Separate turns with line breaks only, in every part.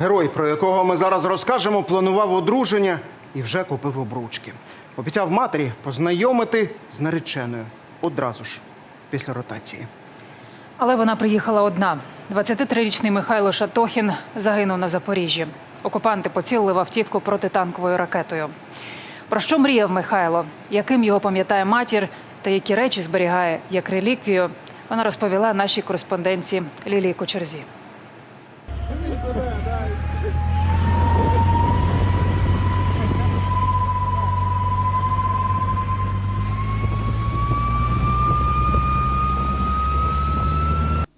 Герой, про якого ми зараз розкажемо, планував одруження і вже купив обручки. Обіцяв матері познайомити з нареченою одразу ж після ротації.
Але вона приїхала одна. 23-річний Михайло Шатохін загинув на Запоріжжі. Окупанти поцілили в автівку протитанковою ракетою. Про що мріяв Михайло? Яким його пам'ятає матір та які речі зберігає як реліквію? Вона розповіла нашій кореспонденції Лілії Кочерзі.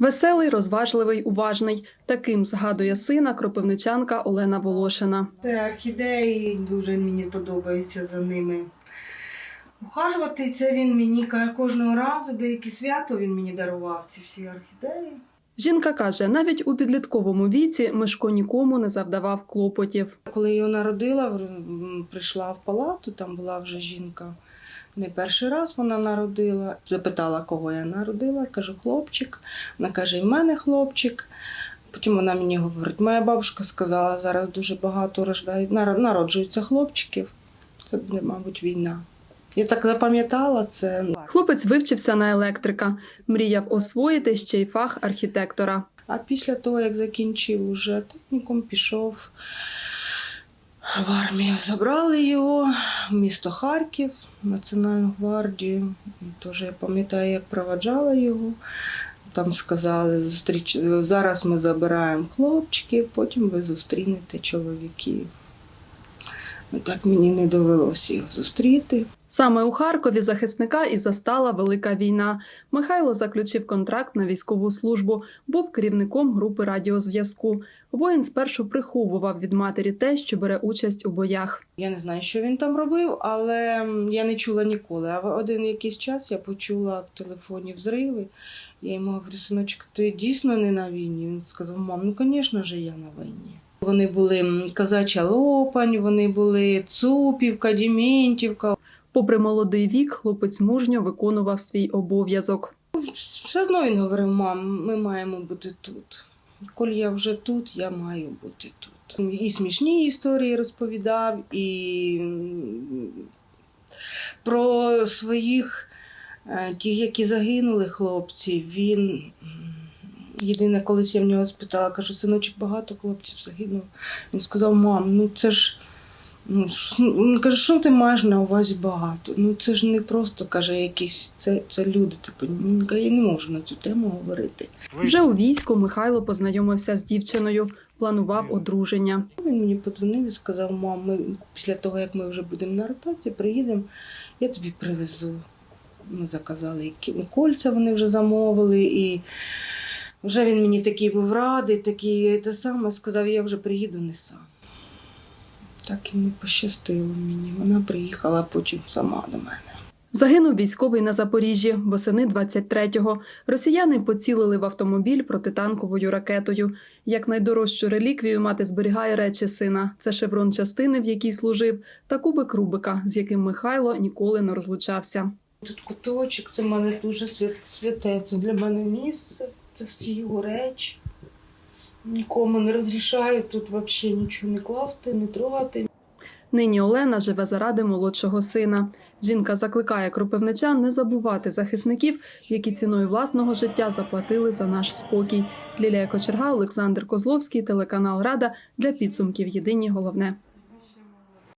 Веселий, розважливий, уважний. Таким згадує сина кропивничанка Олена Волошина.
Це орхідеї дуже мені подобається за ними. Ухажувати це він мені кожного разу, деякі свято він мені дарував ці всі орхідеї.
Жінка каже, навіть у підлітковому віці Мишко нікому не завдавав клопотів.
Коли його народила, прийшла в палату, там була вже жінка. Не перший раз вона народила. Запитала, кого я народила. Кажу, хлопчик. Вона каже, і в мене хлопчик. Потім вона мені говорить, моя бабушка сказала, зараз дуже багато рождають, народжуються хлопчиків. Це буде, мабуть, війна. Я так запам'ятала це.
Хлопець вивчився на електрика, мріяв освоїти ще й фах архітектора.
А після того, як закінчив уже технікум, пішов в армію. Забрали його в місто Харків, Національну гвардію. І Теж я пам'ятаю, як проваджала його. Там сказали, зустріч... зараз ми забираємо хлопчиків, потім ви зустрінете чоловіків. Ну, так мені не довелося його зустріти.
Саме у Харкові захисника і застала велика війна. Михайло заключив контракт на військову службу, був керівником групи радіозв'язку. Воїн спершу приховував від матері те, що бере участь у боях.
Я не знаю, що він там робив, але я не чула ніколи. А в один якийсь час я почула в телефоні взриви. Я йому говорю, синочок, ти дійсно не на війні? Він сказав, мам, ну звісно ж, я на війні. Вони були Казача Лопань, вони були Цупівка, Діментівка.
Попри молодий вік, хлопець мужньо виконував свій обов'язок.
Все одно він говорив, мам, ми маємо бути тут. Коли я вже тут, я маю бути тут. І смішні історії розповідав, і про своїх е, тих, які загинули хлопці, він. Єдине, колись я в нього спитала, кажу, синочок, багато хлопців загинуло. Він сказав, мам, ну це ж. Ну, ну, він каже, що ти маєш на увазі багато? Ну це ж не просто каже, якісь це, це люди. Типу, каже, я не можу на цю тему говорити.
Вже у війську Михайло познайомився з дівчиною, планував одруження.
Він мені подзвонив і сказав, мам, ми після того, як ми вже будемо на ротації, приїдемо, я тобі привезу. Ми заказали і кольця, вони вже замовили, і вже він мені такий був радий, такий те саме сказав, я вже приїду не сам. Так і не пощастило мені. Вона приїхала потім сама до мене.
Загинув військовий на Запоріжжі восени 23-го. Росіяни поцілили в автомобіль протитанковою ракетою. Як найдорожчу реліквію мати зберігає речі сина. Це шеврон частини, в якій служив, та кубик Рубика, з яким Михайло ніколи не розлучався.
Тут куточок, це мене дуже свят- святе. Це для мене місце, це всі його речі. Нікому не розрішаю тут взагалі нічого не класти, не трогати.
Нині Олена живе заради молодшого сина. Жінка закликає кропивничан не забувати захисників, які ціною власного життя заплатили за наш спокій. Лілія Кочерга, Олександр Козловський, телеканал Рада для підсумків. Єдині головне.